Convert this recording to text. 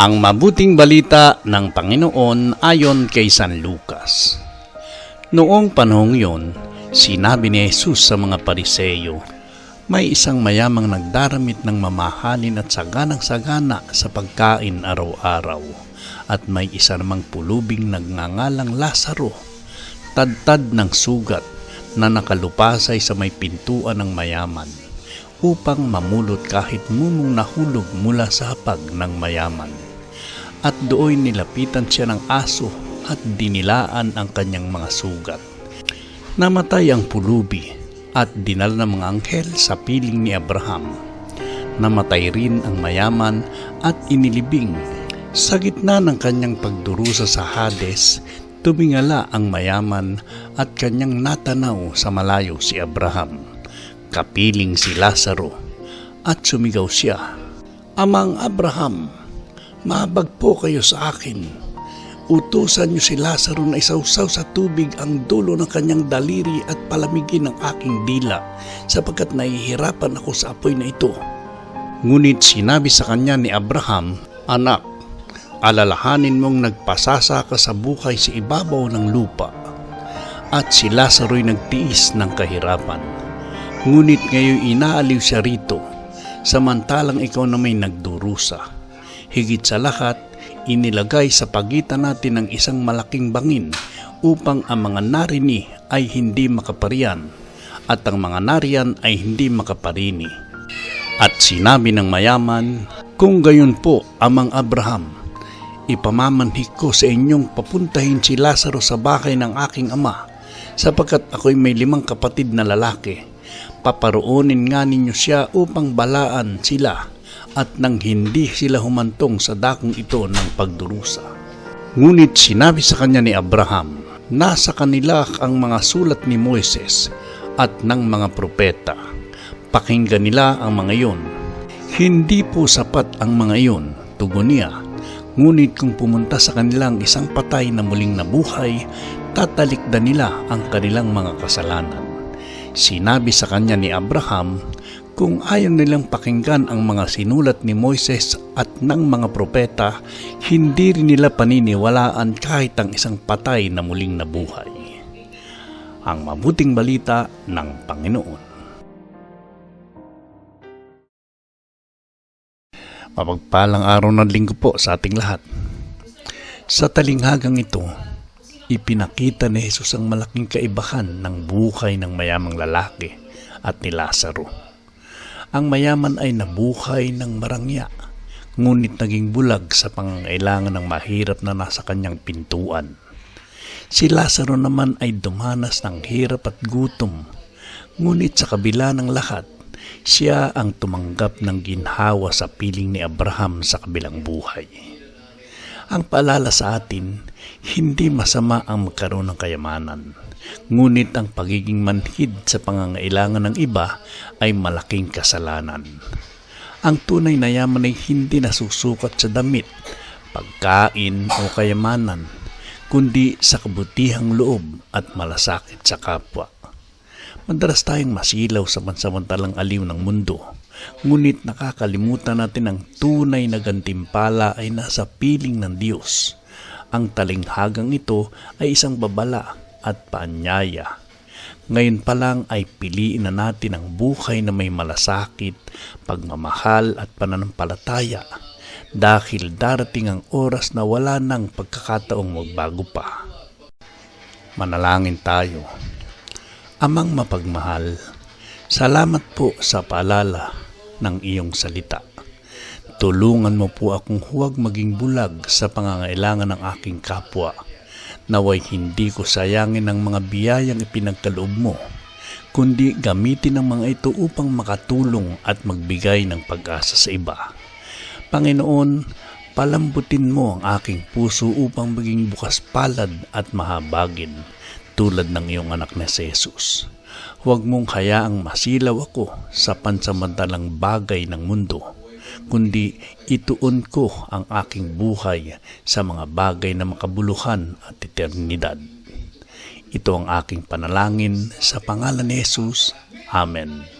Ang mabuting balita ng Panginoon ayon kay San Lucas. Noong panahong yon, sinabi ni Jesus sa mga pariseyo, may isang mayamang nagdaramit ng mamahalin at saganang-sagana sa pagkain araw-araw. At may isa namang pulubing nagngangalang Lazaro, tadtad ng sugat na nakalupasay sa may pintuan ng mayaman upang mamulot kahit mumong nahulog mula sa hapag ng mayaman. At doon nilapitan siya ng aso at dinilaan ang kanyang mga sugat. Namatay ang pulubi at dinala ng mga anghel sa piling ni Abraham. Namatay rin ang mayaman at inilibing. Sa gitna ng kanyang pagdurusa sa Hades, tumingala ang mayaman at kanyang natanaw sa malayo si Abraham. Kapiling si Lazaro at sumigaw siya, Amang Abraham, mahabag po kayo sa akin. Utusan niyo si Lazaro na isawsaw sa tubig ang dulo ng kanyang daliri at palamigin ang aking dila sapagkat nahihirapan ako sa apoy na ito. Ngunit sinabi sa kanya ni Abraham, Anak, alalahanin mong nagpasasa ka sa buhay sa ibabaw ng lupa at si Lazaro'y nagtiis ng kahirapan. Ngunit ngayon inaaliw siya rito, samantalang ikaw na may nagdurusa. Higit sa lahat, inilagay sa pagitan natin ng isang malaking bangin upang ang mga narini ay hindi makaparian at ang mga nariyan ay hindi makaparini. At sinabi ng mayaman, Kung gayon po, amang Abraham, ipamamanhik ko sa inyong papuntahin si Lazaro sa bahay ng aking ama, sapagkat ako'y may limang kapatid na lalaki. Paparoonin nga ninyo siya upang balaan sila at nang hindi sila humantong sa dakong ito ng pagdurusa. Ngunit sinabi sa kanya ni Abraham, nasa kanila ang mga sulat ni Moises at ng mga propeta. Pakinggan nila ang mga iyon. Hindi po sapat ang mga iyon, tugon niya. Ngunit kung pumunta sa kanilang isang patay na muling nabuhay, tatalikdan nila ang kanilang mga kasalanan. Sinabi sa kanya ni Abraham, kung ayaw nilang pakinggan ang mga sinulat ni Moises at ng mga propeta, hindi rin nila paniniwalaan kahit ang isang patay na muling nabuhay. Ang mabuting balita ng Panginoon. Mapagpalang araw ng linggo po sa ating lahat. Sa talinghagang ito, ipinakita ni Jesus ang malaking kaibahan ng buhay ng mayamang lalaki at ni Lazaro. Ang mayaman ay nabuhay ng marangya, ngunit naging bulag sa pangangailangan ng mahirap na nasa kanyang pintuan. Si Lazaro naman ay dumanas ng hirap at gutom, ngunit sa kabila ng lahat, siya ang tumanggap ng ginhawa sa piling ni Abraham sa kabilang buhay. Ang paalala sa atin, hindi masama ang magkaroon ng kayamanan. Ngunit ang pagiging manhid sa pangangailangan ng iba ay malaking kasalanan. Ang tunay na yaman ay hindi nasusukat sa damit, pagkain o kayamanan, kundi sa kabutihang loob at malasakit sa kapwa. Madalas tayong masilaw sa pansamantalang aliw ng mundo. Ngunit nakakalimutan natin ang tunay na gantimpala ay nasa piling ng Diyos. Ang talinghagang ito ay isang babala at paanyaya. Ngayon pa lang ay piliin na natin ang buhay na may malasakit, pagmamahal at pananampalataya dahil darating ang oras na wala nang pagkakataong magbago pa. Manalangin tayo. Amang mapagmahal, salamat po sa paalala ng iyong salita. Tulungan mo po akong huwag maging bulag sa pangangailangan ng aking kapwa. Naway hindi ko sayangin ang mga biyayang ipinagkaloob mo, kundi gamitin ang mga ito upang makatulong at magbigay ng pag-asa sa iba. Panginoon, palambutin mo ang aking puso upang maging bukas palad at mahabagin tulad ng iyong anak na si Jesus. Huwag mong hayaang masilaw ako sa pansamantalang bagay ng mundo, kundi ituon ko ang aking buhay sa mga bagay na makabuluhan at eternidad. Ito ang aking panalangin sa pangalan ni Jesus. Amen.